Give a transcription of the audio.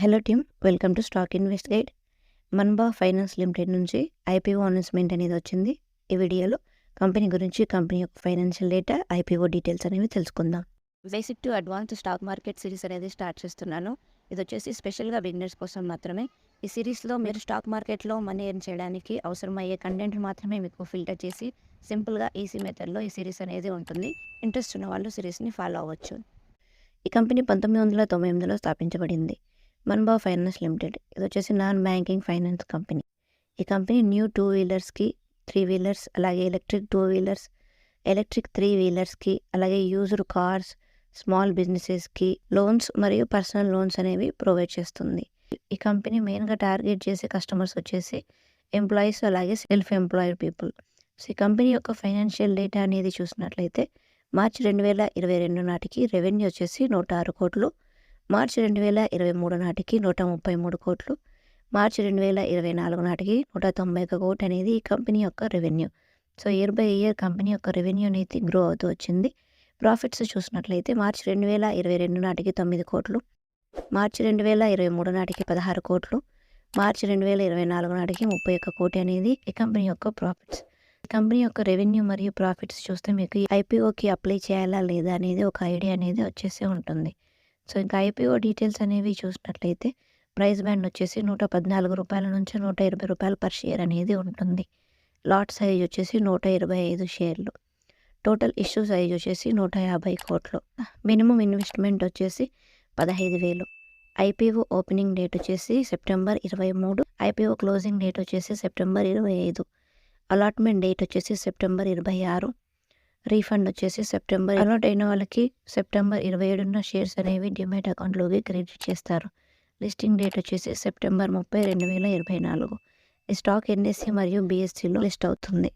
Hello team welcome to stock invest guide Manba finance limited నుంచి IPO announcement అనేది వచ్చింది. ఈ వీడియోలో కంపెనీ గురించి కంపెనీ యొక్క ఫైనాన్షియల్ డేటా ఐపీఓ డీటెయిల్స్ అనేవి తెలుసుకుందాం. Basic to advance stock market series అనేది స్టార్ట్ చేస్తున్నాను. ఇది వచ్చేసి స్పెషల్గా బిగినర్స్ కోసం మాత్రమే. ఈ సిరీస్లో మీరు స్టాక్ మార్కెట్లో మనీ ఎర్న్ చేయడానికి అవసరమయ్యే కంటెంట్ మాత్రమే మీకు ఫిల్టర్ చేసి సింపుల్గా ఈసీ మెథడ్లో ఈ సిరీస్ అనేది ఉంటుంది. ఇంట్రెస్ట్ ఉన్న వాళ్ళు సిరీస్ని ఫాలో అవ్వచ్చు. ఈ కంపెనీ పంతొమ్మిది వందల తొంభై ఎనిమిదిలో స్థాపించబడింది. మన్బా ఫైనాన్స్ లిమిటెడ్ ఇది వచ్చేసి నాన్ బ్యాంకింగ్ ఫైనాన్స్ కంపెనీ. ఈ కంపెనీ న్యూ టూ వీలర్స్కి త్రీ వీలర్స్ అలాగే electric two wheelers electric three వీలర్స్కి అలాగే యూజ్డ్ కార్స్ స్మాల్ బిజినెసెస్కి లోన్స్ మరియు పర్సనల్ లోన్స్ అనేవి ప్రొవైడ్ చేస్తుంది. ఈ కంపెనీ మెయిన్గా టార్గెట్ చేసే కస్టమర్స్ వచ్చేసి ఎంప్లాయీస్ అలాగే సెల్ఫ్ ఎంప్లాయిడ్ పీపుల్. సో ఈ కంపెనీ యొక్క ఫైనాన్షియల్ డేటా అనేది చూసినట్లయితే మార్చి రెండు వేల ఇరవై రెండు నాటికి రెవెన్యూ వచ్చేసి నూట ఆరు కోట్లు మార్చి రెండు వేల ఇరవై మూడు నాటికి నూట ముప్పై మూడు కోట్లు మార్చి రెండు వేల ఇరవై నాలుగు నాటికి నూట తొంభై ఒక కోటి అనేది ఈ కంపెనీ యొక్క revenue. So year by year company యొక్క రెవెన్యూ అనేది గ్రో అవుతూ వచ్చింది. ప్రాఫిట్స్ చూసినట్లయితే మార్చి రెండు వేల ఇరవై రెండు నాటికి తొమ్మిది కోట్లు మార్చి రెండు వేల ఇరవై మూడు నాటికి పదహారు కోట్లు మార్చి రెండు వేల ఇరవై నాలుగు నాటికి ముప్పై ఒక్క కోటి అనేది ఈ కంపెనీ యొక్క ప్రాఫిట్స్. ఈ కంపెనీ యొక్క రెవెన్యూ మరియు ప్రాఫిట్స్ చూస్తే మీకు ఐపీఓకి అప్లై చేయాలా లేదా అనేది ఒక ఐడియా అనేది వచ్చేసి ఉంటుంది. సో ఇంకా ఐపీఓ డీటెయిల్స్ అనేవి చూసినట్లయితే ప్రైస్ బ్యాండ్ వచ్చేసి నూట పద్నాలుగు రూపాయల నుంచి నూట ఇరవై రూపాయలు పర్ షేర్ అనేది ఉంటుంది. లాట్ సైజ్ వచ్చేసి నూట ఇరవై ఐదు షేర్లు. టోటల్ ఇష్యూ సైజ్ వచ్చేసి నూట యాభై కోట్లు. మినిమం ఇన్వెస్ట్మెంట్ వచ్చేసి పదహైదు వేలు. ఐపీఓ ఓపెనింగ్ డేట్ వచ్చేసి సెప్టెంబర్ ఇరవై మూడు. ఐపీఓ క్లోజింగ్ డేట్ వచ్చేసి సెప్టెంబర్ ఇరవై ఐదు. అలాట్మెంట్ డేట్ వచ్చేసి సెప్టెంబర్ ఇరవై ఆరు. రీఫండ్ వచ్చేసి సెప్టెంబర్ అలాట్ అయిన వాళ్ళకి సెప్టెంబర్ ఇరవై ఏడున షేర్స్ అనేవి డిమెట్ అకౌంట్లోకి క్రెడిట్ చేస్తారు. లిస్టింగ్ డేట్ వచ్చేసి సెప్టెంబర్ ముప్పై రెండు వేల ఇరవై నాలుగు. ఈ స్టాక్ ఎన్ఎస్సి మరియు బీఎస్సీలో లిస్ట్ అవుతుంది.